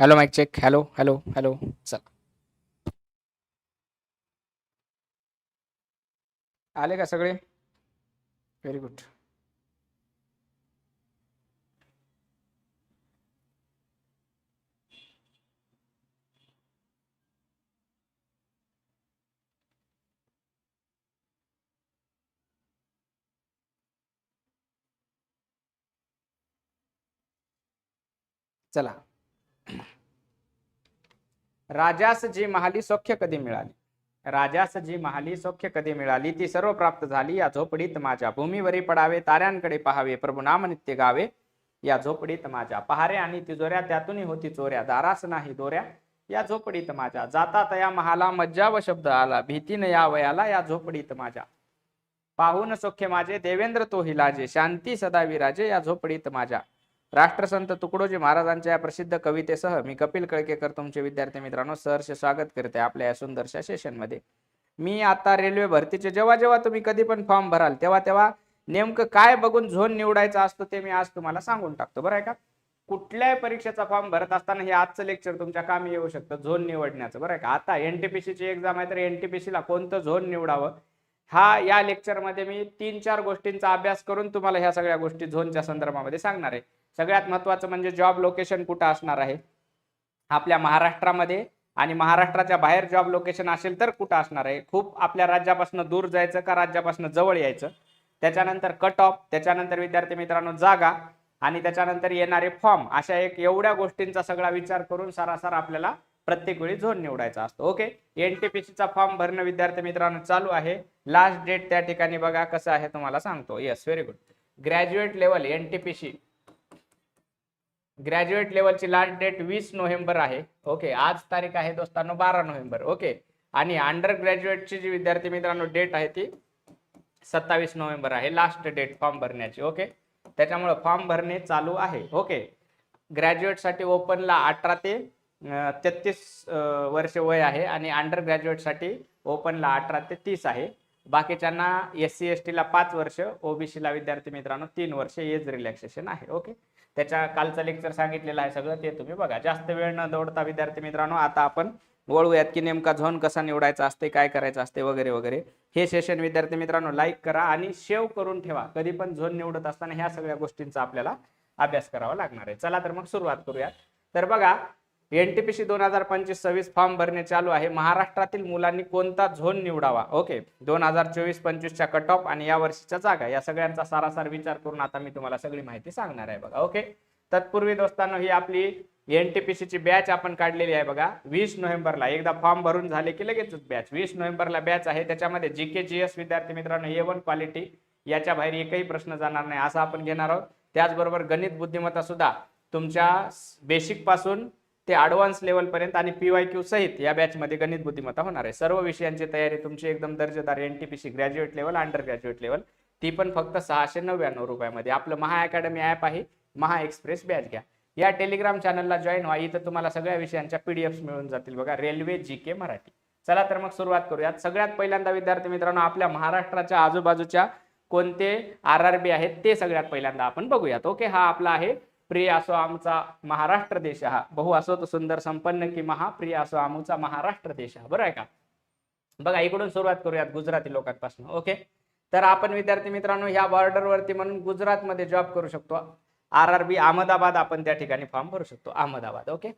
Hello mike check hello hello hello चला आले का सगळे? व्हेरी गुड चला. राजास जी महाली सौख्य कधी मिळाली? राजास जी महाली सौख्य कधी मिळाली? ती सर्व प्राप्त झाली. या झोपडीत माझ्या भूमीवरी पडावे ताऱ्यांकडे पहावे प्रभू नामनित्य गावे. या झोपडीत माझ्या पहारे आणि तिजोऱ्या त्यातूनही होती चोऱ्या. दारास नाही दोऱ्या. या झोपडीत माझ्या जाता तया महाला मज्जा व शब्द आला. भीतीन या वयाला या झोपडीत माझ्या. पाहून सौख्य माझे देवेंद्र तो हिलाजे शांती सदा विराजे. या झोपडीत माझ्या राष्ट्रसंत तुकडोजी महाराजांच्या या प्रसिद्ध कवितेसह मी कपिल कळकेकर तुमचे विद्यार्थी मित्रांनो सहर्ष स्वागत करते आपल्या या सुंदरशा सेशनमध्ये मी आता रेल्वे भरतीचे जेव्हा जेव्हा तुम्ही कधी पण फॉर्म भराल तेव्हा तेव्हा नेमकं काय बघून झोन निवडायचा असतो ते मी आज तुम्हाला सांगून टाकतो. बरं आहे का? कुठल्याही परीक्षेचा फॉर्म भरत असताना हे आजचं लेक्चर तुमच्या कामी येऊ शकतं झोन निवडण्याचं. बरं आहे का? आता एनटीपीसी ची एक्झाम आहे तर एनटीपीसी ला कोणतं झोन निवडावं? हा या लेक्चरमध्ये मी तीन चार गोष्टींचा अभ्यास करून तुम्हाला ह्या सगळ्या गोष्टी झोनच्या संदर्भामध्ये सांगणार आहे. सगळ्यात महत्वाचं म्हणजे जॉब लोकेशन कुठं असणार आहे? आपल्या महाराष्ट्रामध्ये आणि महाराष्ट्राच्या बाहेर जॉब लोकेशन असेल तर कुठं असणार आहे? खूप आपल्या राज्यापासून दूर जायचं का राज्यापासून जवळ यायचं? त्याच्यानंतर कट ऑफ त्याच्यानंतर विद्यार्थी मित्रांनो जागा आणि त्याच्यानंतर येणारे फॉर्म अशा एक एवढ्या गोष्टींचा सगळा विचार करून सरासर आपल्याला प्रत्येक वेळी झोन निवडायचा असतो. ओके एनटीपीसीचा फॉर्म भरणं विद्यार्थी मित्रांनो चालू आहे. लास्ट डेट त्या ठिकाणी बघा कसं आहे तुम्हाला सांगतो. Yes very good graduate level NTPC graduate लेवलची last date वीस नोव्हेंबर आहे. ओके आज तारीख आहे दोस्तांनो बारा नोव्हेंबर. ओके आणि अंडर ग्रॅज्युएटची जी विद्यार्थी मित्रांनो डेट आहे ती सत्तावीस नोव्हेंबर आहे. लास्ट डेट फॉर्म भरण्याची. ओके त्याच्यामुळे फॉर्म भरणे चालू आहे. ओके ग्रॅज्युएटसाठी ओपनला अठरा ते तेहतीस वर्ष वय आहे आणि अंडर ग्रॅज्युएटसाठी ओपनला अठरा ते तीस आहे. बाकीच्यांना एस सी एस टीला पाच वर्ष ओबीसीला विद्यार्थी मित्रांनो तीन वर्ष एज रिलॅक्सेशन आहे. ओके त्याच्या कालचं लेक्चर सांगितलेलं आहे सगळं ते तुम्ही बघा. जास्त वेळ न दौडता विद्यार्थी मित्रांनो आता आपण वळूयात की नेमका झोन कसा निवडायचा असते काय करायचं असते वगैरे वगैरे. हे सेशन विद्यार्थी मित्रांनो लाईक करा आणि सेव्ह करून ठेवा. कधी पण झोन निवडत असताना ह्या सगळ्या गोष्टींचा आपल्याला अभ्यास करावा लागणार आहे. चला तर मग सुरुवात करूयात. तर बघा एनटीपीसी दोन हजार पंचवीस सव्वीस फॉर्म भरणे चालू आहे. महाराष्ट्रातील मुलांनी कोणता झोन निवडावा? ओके. दोन हजार चोवीस पंचवीसच्या कट ऑफ आणि या वर्षीच्या जागा. या सगळ्यांचा सारासार विचार करून आता मी तुम्हाला सगळी माहिती सांगणार आहे बघा. ओके. तत्पूर्वी दोस्तांनो ही आपली एनटीपीसी ची बॅच आपण काढलेली आहे बघा. वीस नोव्हेंबरला. एकदा फॉर्म भरून झाले की लगेचच बॅच वीस नोव्हेंबरला बॅच आहे. त्याच्यामध्ये जी के जी एस विद्यार्थी मित्रांनो ए वन क्वालिटी याच्या बाहेर एकही प्रश्न जाणार नाही. असं आपण घेणार आहोत. त्याचबरोबर गणित बुद्धिमत्ता सुद्धा तुमच्या बेसिकपासून ते ॲडव्हान्स लेवलपर्यंत आणि पीवाय क्यू सहित या बॅचमध्ये गणित बुद्धिमत्ता होणार आहे. सर्व विषयांची तयारी तुमची एकदम दर्जेदार N T P C graduate level undergraduate level ती पण फक्त सहाशे नव्याण्णव रुपयामध्ये. आपलं महा अकॅडमी ॲप आहे. महा एक्सप्रेस बॅच घ्या. या टेलिग्राम चॅनलला जॉईन व्हा. इथं तुम्हाला सगळ्या विषयांच्या पीडीएफ मिळून जातील बघा. रेल्वे जी के मराठी चला तर मग सुरुवात करूयात. सगळ्यात पहिल्यांदा विद्यार्थी मित्रांनो आपल्या महाराष्ट्राच्या आजूबाजूच्या कोणते आर आर बी आहेत ते सगळ्यात पहिल्यांदा आपण बघूयात. ओके हा आपला आहे प्रिय असो आमचा महाराष्ट्र देश हा. बहु असो तो सुंदर संपन्न की महा प्रिय असो आमचा महाराष्ट्र देश हा. बरं आहे का? बघा इकडून सुरुवात करूयात गुजराती लोकांपासून ओके? तर आपण विद्यार्थी मित्रांनो ह्या बॉर्डरवरती म्हणून गुजरातमध्ये जॉब करू शकतो. आर आर बी अहमदाबाद आपण त्या ठिकाणी फॉर्म भरू शकतो. अहमदाबाद ओके?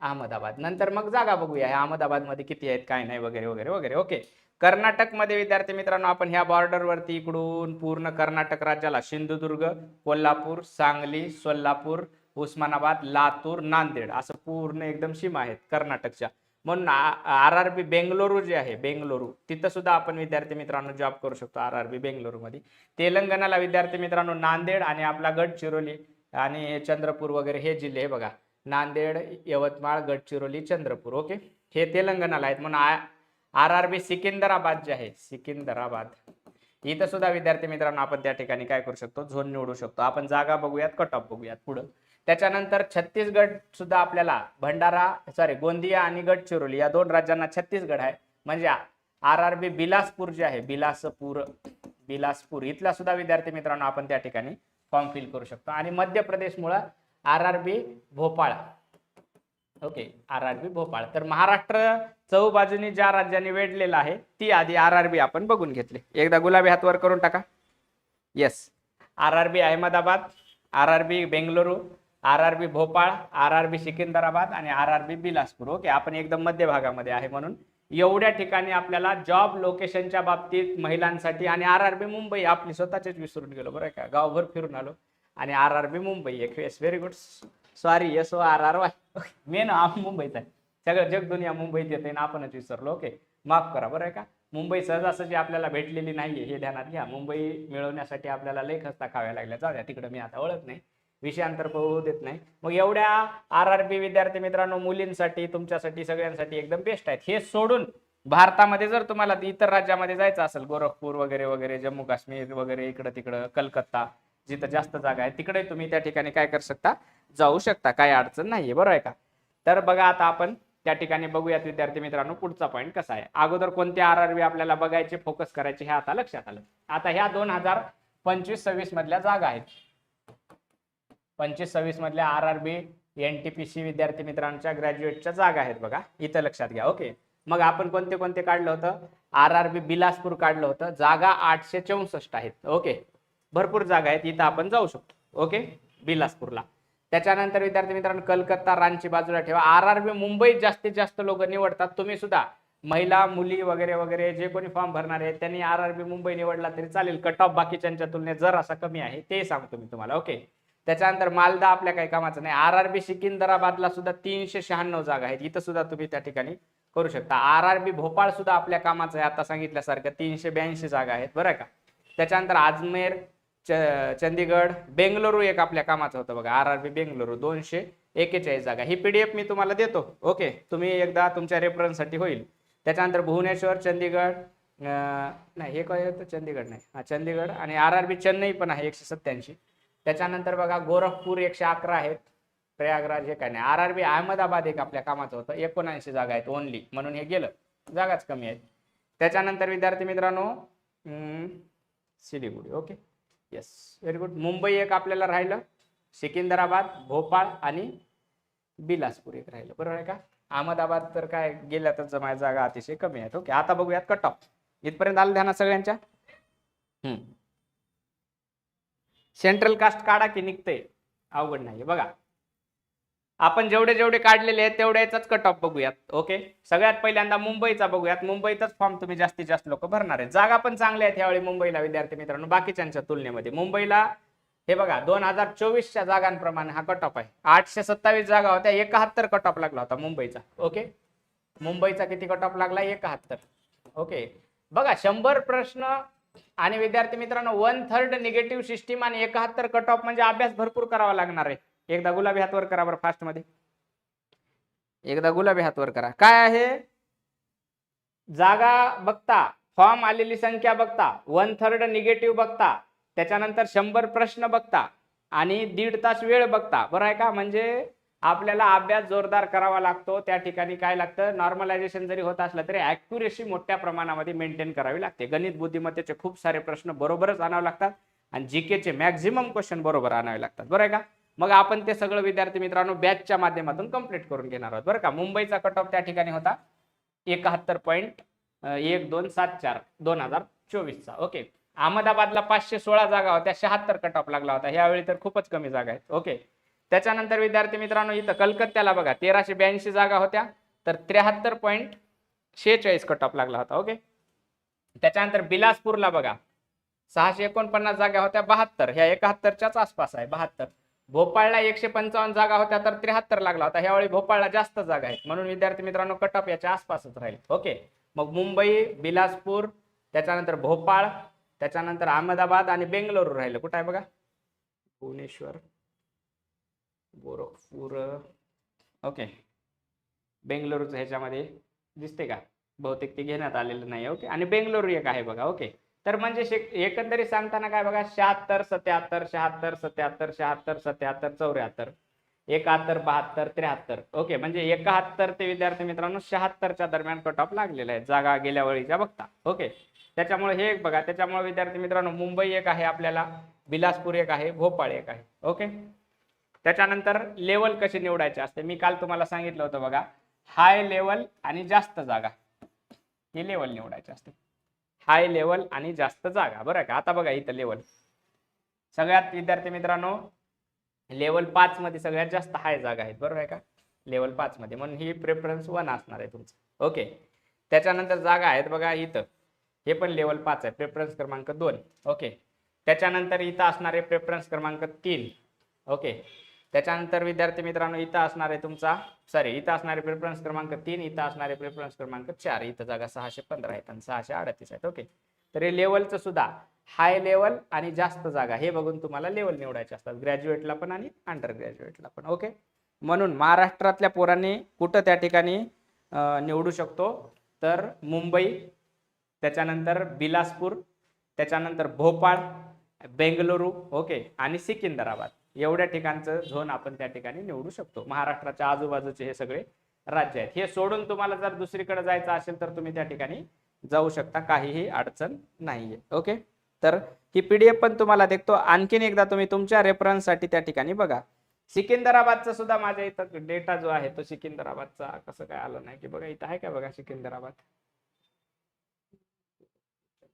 अहमदाबाद. नंतर मग जागा बघूया. अहमदाबादमध्ये किती आहेत काय नाही वगैरे वगैरे वगैरे ओके? कर्नाटकमध्ये विद्यार्थी मित्रांनो आपण ह्या बॉर्डरवरती इकडून पूर्ण कर्नाटक राज्याला सिंधुदुर्ग कोल्हापूर सांगली सोलापूर उस्मानाबाद लातूर नांदेड असं पूर्ण एकदम सीमा आहेत कर्नाटकच्या. म्हणून आर आर बी बेंगलोरू जे आहे बेंगलोरू तिथं सुद्धा आपण विद्यार्थी मित्रांनो जॉब करू शकतो आर आर बी बेंगलोरूमध्ये. तेलंगणाला विद्यार्थी मित्रांनो नांदेड आणि आपला गडचिरोली आणि चंद्रपूर वगैरे हे जिल्हे बघा. नांदेड यवतमाळ गडचिरोली चंद्रपूर ओके? हे तेलंगणाला आहेत. म्हणून आर आर बी सिकिंदराबाद जे आहे सिकिंदराबाद. इथं सुद्धा विद्यार्थी मित्रांनो आपण त्या ठिकाणी काय करू शकतो? झोन निवडू शकतो. आपण जागा बघूयात कट ऑफ बघूयात पुढं. त्याच्यानंतर छत्तीसगड सुद्धा आपल्याला भंडारा सॉरी गोंदिया आणि गडचिरोली या दोन राज्यांना छत्तीसगड आहे. म्हणजे आर आर बी बिलासपूर जे आहे बिलासपूर बिलासपूर इथला सुद्धा विद्यार्थी मित्रांनो आपण त्या ठिकाणी फॉर्म फिल करू शकतो. आणि मध्य प्रदेशमुळं R R B Bhopal. Okay R R B Bhopal. तर महाराष्ट्र चौ बाजूनी ज्या राज्यांनी वेढलेलं आहे ती आधी आर आर बी आपण बघून घेतली. एकदा गुलाबी हात वर करून टाका. Yes R R B Ahmedabad R R B Bengaluru R R B Bhopal R R B Secunderabad आणि R R B Bilaspur. Okay आपण एकदम मध्य भागामध्ये आहे म्हणून. एवढ्या ठिकाणी आपल्याला जॉब लोकेशनच्या बाबतीत महिलांसाठी आणि आर आर बी मुंबई आपली स्वतःचेच विसरून गेलो. बरं का? गावभर फिरून आलो. आणि आर आर बी मुंबई एक very good sorry S O R R Y main हा मुंबईचा आहे. सगळं जग दुनिया मुंबईत येते ना आपणच विसरलो. ओके माफ करा बरं आहे का. मुंबई सहजासहजी आपल्याला भेटलेली नाहीये हे ध्यानात घ्या. मुंबई मिळवण्यासाठी आपल्याला लई खस्ता खाव्या लागल्या. जाऊ द्या तिकडे मी आता ओळख नाही. विषयांतर होऊ देत नाही. मग एवढ्या आर आर बी विद्यार्थी मित्रांनो मुलींसाठी तुमच्यासाठी सगळ्यांसाठी एकदम बेस्ट आहेत. हे सोडून भारतामध्ये जर तुम्हाला इतर राज्यामध्ये जायचं असेल गोरखपूर वगैरे वगैरे जम्मू काश्मीर वगैरे इकडं तिकडं कलकत्ता जिथं जास्त जागा आहे तिकडे तुम्ही त्या ठिकाणी काय करू शकता? जाऊ शकता काही अडचण नाहीये बरोबर आहे का? तर बघा आता आपण त्या ठिकाणी बघूयात विद्यार्थी मित्रांनो पुढचा पॉईंट कसा आहे? अगोदर कोणते आर आर बी आपल्याला बघायचे फोकस करायचे हे आता लक्षात आलं. आता ह्या दोन हजार पंचवीस सव्वीस मधल्या जागा आहेत. पंचवीस सव्वीस मधल्या R R B N T P C विद्यार्थी मित्रांच्या ग्रॅज्युएटच्या जागा आहेत बघा. इथं लक्षात घ्या ओके मग आपण कोणते कोणते काढलं होतं? आर आर बी बिलासपूर काढलं होतं. जागा आठशे चौसष्ट आहेत ओके भरपूर जागा आहेत इथं आपण जाऊ शकतो ओके बिलासपूरला. त्याच्यानंतर विद्यार्थी मित्रांनो कलकत्ता रांची बाजूला ठेवा. आर आर बी मुंबईत जास्तीत जास्त लोक निवडतात. तुम्ही सुद्धा महिला मुली वगैरे वगैरे जे कोणी फॉर्म भरणार आहेत त्यांनी आर आर बी मुंबई निवडला तरी चालेल. कट ऑफ बाकीच्यांच्या तुलनेत जर असा कमी आहे ते सांगतो मी तुम्हाला ओके त्याच्यानंतर मालदा आपल्या काही कामाचं नाही. आर आर बी सिकिंदराबादला सुद्धा तीनशे शहाण्णव जागा आहेत. इथं सुद्धा तुम्ही त्या ठिकाणी करू शकता. आर आर बी भोपाळ सुद्धा आपल्या कामाचं आहे. आता सांगितल्यासारखं तीनशे ब्याऐंशी जागा आहेत. बरं का? त्याच्यानंतर अजमेर चंदीगड बेंगलुरू एक आपल्या कामाचं होतं बघा. आर आर बी बेंगलुरू दोनशे एकेचाळीस जागा. ही पीडीएफ मी तुम्हाला देतो. ओके तुम्ही एकदा तुमच्या रेफरन्ससाठी होईल. त्याच्यानंतर भुवनेश्वर चंदीगड नाही हे काय होतं? चंदीगड नाही. हा चंदीगड आणि आर आर बी चेन्नई पण आहे एकशे सत्त्याऐंशी. त्याच्यानंतर बघा गोरखपूर एकशे अकरा आहेत. प्रयागराज हे काय नाही. आर आर बी अहमदाबाद एक आपल्या कामाचं होतं. एकोणऐंशी जागा आहेत ओनली म्हणून हे गेलं. जागाच कमी आहेत. त्याच्यानंतर विद्यार्थी मित्रांनो Siliguri. Okay. Yes very good Mumbai एक आपल्याला राहिलं. सिकंदराबाद भोपाळ आणि बिलासपूर एक राहिलं. बरोबर आहे का? अहमदाबाद तर काय गेल्या तर जमाय जागा अतिशय कमी आहेत. ओके आता बघूयात कट ऑफ इथपर्यंत आलं ध्यानात सगळ्यांच्या? हम्म. सेंट्रल कास्ट काढा की निघते अवघड नाही बघा. आपण जेवढे जेवढे काढलेले आहेत तेवढ्याचाच कट ऑफ बघूयात ओके सगळ्यात पहिल्यांदा मुंबईचा बघूयात. मुंबईतच फॉर्म तुम्ही जास्तीत जास्त लोक भरणार आहेत. जागा पण चांगल्या आहेत यावेळी मुंबईला विद्यार्थी मित्रांनो. बाकीच्यांच्या तुलनेमध्ये मुंबईला हे बघा दोन हजार चोवीसच्या जागांप्रमाणे हा कट ऑफ आहे. आठशे सत्तावीस जागा होत्या एकाहत्तर कट ऑफ लागला होता मुंबईचा ओके मुंबईचा किती कट ऑफ लागला? एकाहत्तर ओके बघा शंभर प्रश्न आणि विद्यार्थी मित्रांनो वन थर्ड निगेटिव्ह सिस्टीम आणि एकाहत्तर कट ऑफ म्हणजे अभ्यास भरपूर करावा लागणार आहे. एकदा गुलाबी हातवर करा बरं फास्टमध्ये एकदा गुलाबी हातवर करा. काय आहे? जागा बघता. फॉर्म आलेली संख्या बघता. वन थर्ड निगेटिव्ह बघता. त्याच्यानंतर शंभर प्रश्न बघता. आणि दीड तास वेळ बघता. बरं आहे का? म्हणजे आपल्याला अभ्यास जोरदार करावा लागतो. त्या ठिकाणी काय लागतं? नॉर्मलायझेशन जरी होत असलं तरी ऍक्युरेसी मोठ्या प्रमाणामध्ये मेंटेन करावी लागते. गणित बुद्धिमत्तेचे खूप सारे प्रश्न बरोबरच आणावे लागतात. आणि जी केचे मॅक्झिमम क्वेश्चन बरोबर आणावे लागतात. बरं आहे का? मग आपण ते सगळं विद्यार्थी मित्रांनो बॅचच्या माध्यमातून कंप्लीट करून घेणार आहोत. बरं का? मुंबईचा कट ऑफ त्या ठिकाणी होता. एकाहत्तर पॉईंट एक दोन सात चार दोन हजार चोवीसचा. ओके अहमदाबादला पाचशे सोळा जागा होत्या. शहात्तर कट ऑफ लागला होता. यावेळी तर खूपच कमी जागा आहेत. ओके त्याच्यानंतर विद्यार्थी मित्रांनो इथं कलकत्त्याला बघा. तेराशे ब्याऐंशी जागा होत्या. तर त्र्याहत्तर पॉईंट शेहेचाळीस कट ऑफ लागला होता. ओके त्याच्यानंतर बिलासपूरला बघा. सहाशे एकोणपन्नास जागा होत्या. बहात्तर. ह्या एकाहत्तरच्याच आसपास आहे. बहात्तर. भोपाळला एकशे पंचावन्न जागा होत्या तर त्र्याहत्तर लागला होता. ह्यावेळी भोपाळला जास्त जागा आहेत. म्हणून विद्यार्थी मित्रांनो कट ऑफ याच्या आसपासच राहील. ओके मग मुंबई बिलासपूर त्याच्यानंतर भोपाळ त्याच्यानंतर अहमदाबाद आणि बेंगलोरू राहिलं. कुठं आहे बघा? भुवनेश्वर गोरखपूर. ओके बेंगलुरूचं ह्याच्यामध्ये दिसते का? बहुतेक ते घेण्यात आलेलं नाही. ओके आणि बेंगलोर एक आहे बघा. ओके तर म्हणजे एकंदरीत सांगताना काय बघा शहात्तर सत्याहत्तर शहात्तर सत्याहत्तर शहात्तर सत्याहत्तर चौऱ्याहत्तर एकाहत्तर बहात्तर त्र्याहत्तर. ओके म्हणजे एकाहत्तर ते विद्यार्थी मित्रांनो शहात्तरच्या दरम्यान कट ऑफ लागलेला आहे. जागा गेल्या वेळीच्या बघता. ओके त्याच्यामुळे हे एक बघा. त्याच्यामुळे विद्यार्थी मित्रांनो मुंबई एक आहे आपल्याला बिलासपूर एक आहे भोपाळ एक आहे. ओके त्याच्यानंतर लेवल कशी निवडायचे असते? मी काल तुम्हाला सांगितलं होतं बघा. हाय लेवल आणि जास्त जागा. ही लेवल निवडायची असते. हाय लेवल आणि जास्त जागा. बरं का? आता बघा इथं लेवल सगळ्यात विद्यार्थी मित्रांनो लेवल पाच मध्ये सगळ्यात जास्त हाय जागा आहेत. बरोबर आहे का? लेवल पाच मध्ये. म्हणून ही प्रेफरन्स वन असणार आहे तुमचं. ओके त्याच्यानंतर जागा आहेत बघा इथं. हे पण लेवल पाच आहे. प्रेफरन्स क्रमांक दोन. ओके त्याच्यानंतर इथं असणारे प्रेफरन्स क्रमांक तीन. ओके त्याच्यानंतर विद्यार्थी मित्रांनो इथं असणार आहे तुमचा सॉरी इथं असणारे प्रेफरन्स क्रमांक तीन इथं असणारे प्रेफरन्स क्रमांक चार इथं जागा सहाशे पंधरा आहेत आणि सहाशे अडतीस आहेत ओके तर हे लेवलचं सुद्धा हाय लेवल आणि जास्त जागा हे बघून तुम्हाला लेवल निवडायचे असतात ग्रॅज्युएटला पण आणि अंडर ग्रॅज्युएटला पण ओके म्हणून महाराष्ट्रातल्या पोरांनी कुठं त्या ठिकाणी निवडू शकतो? तर मुंबई त्याच्यानंतर बिलासपूर त्याच्यानंतर भोपाळ बेंगलुरू ओके आणि सिकिंदराबाद एवढ्या ठिकाणचं झोन आपण त्या ठिकाणी निवडू शकतो. महाराष्ट्राच्या आजूबाजूचे हे सगळे राज्य आहेत. हे सोडून तुम्हाला जर दुसरीकडे जायचं असेल तर तुम्ही त्या ठिकाणी जाऊ शकता. काहीही अडचण नाहीये. ओके? तर ही पीडीएफ पण तुम्हाला देखतो. आणखीन एकदा तुम्ही तुमच्या रेफरन्ससाठी त्या ठिकाणी बघा. सिकिंदराबादचा सुद्धा माझ्या इथं डेटा जो आहे तो सिकिंदराबादचा. कसं काय आलं नाही की बघा इथं आहे का बघा सिकिंदराबाद?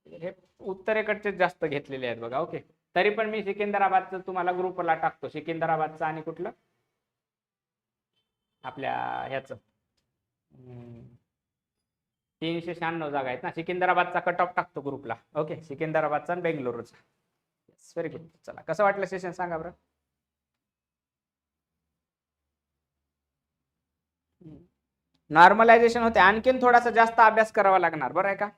हे उत्तरेकडचे जास्त घेतलेले आहेत बघा. ओके? तरी पण मी सिकंदराबादचं तुम्हाला ग्रुपला टाकतो. सिकंदराबादचं आणि कुठलं? आपल्या ह्याचं. तीनशे शहाण्णव जागा आहेत ना. सिकंदराबादचा कट ऑफ टाकतो ग्रुपला ओके सिकंदराबादचा आणि बेंगलुरूचा. व्हेरी गुड चला कसं वाटलं सेशन सांगा बरं. नॉर्मलायझेशन होते. आणखीन थोडासा जास्त अभ्यास करावा लागणार. बरं आहे का?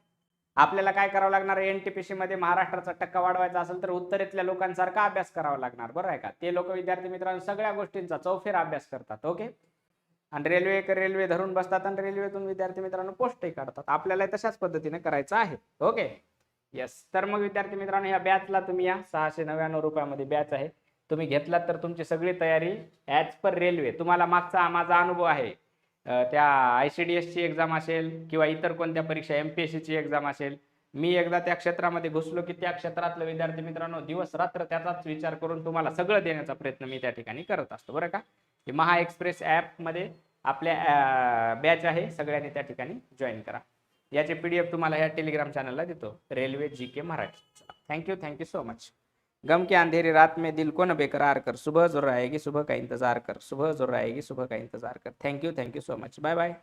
आपल्याला काय करावं लागणार? एनटीपीसी मध्ये महाराष्ट्राचा टक्का वाढवायचा असेल तर उत्तरेतल्या लोकांसारखा अभ्यास करावा लागणार. बरं आहे का? ते लोक विद्यार्थी मित्रांनो सगळ्या गोष्टींचा चौफेर अभ्यास करतात ओके? आणि रेल्वे रेल्वे धरून बसतात आणि रेल्वेतून विद्यार्थी मित्रांनो पोस्टही काढतात. आपल्याला तशाच पद्धतीने करायचं आहे ओके? येस तर मग विद्यार्थी मित्रांनो या बॅचला तुम्ही या. सहाशे नव्याण्णव रुपयामध्ये बॅच आहे. तुम्ही घेतलात तर तुमची सगळी तयारी ॲज पर रेल्वे तुम्हाला मागचा माझा अनुभव आहे. त्या आय सी डी एसची एक्झाम असेल किंवा इतर कोणत्या परीक्षा एम पी एस सीची एक्झाम असेल मी एकदा त्या क्षेत्रामध्ये घुसलो की त्या क्षेत्रातलं विद्यार्थी मित्रांनो दिवस रात्र त्याचाच विचार करून तुम्हाला सगळं देण्याचा प्रयत्न मी त्या ठिकाणी करत असतो बरं का? हे महा एक्सप्रेस ॲपमध्ये आपल्या बॅच आहे सगळ्यांनी त्या ठिकाणी जॉईन करा. याचे पी डी एफ तुम्हाला या टेलिग्राम चॅनलला देतो railway G K Marathi thank you thank you so much गम की अंधेरी रात में दिल को न बेकरार कर। सुबह जरूर आएगी सुबह का इंतजार कर। सुबह जरूर आएगी सुबह का इंतजार कर। Thank you thank you so much bye bye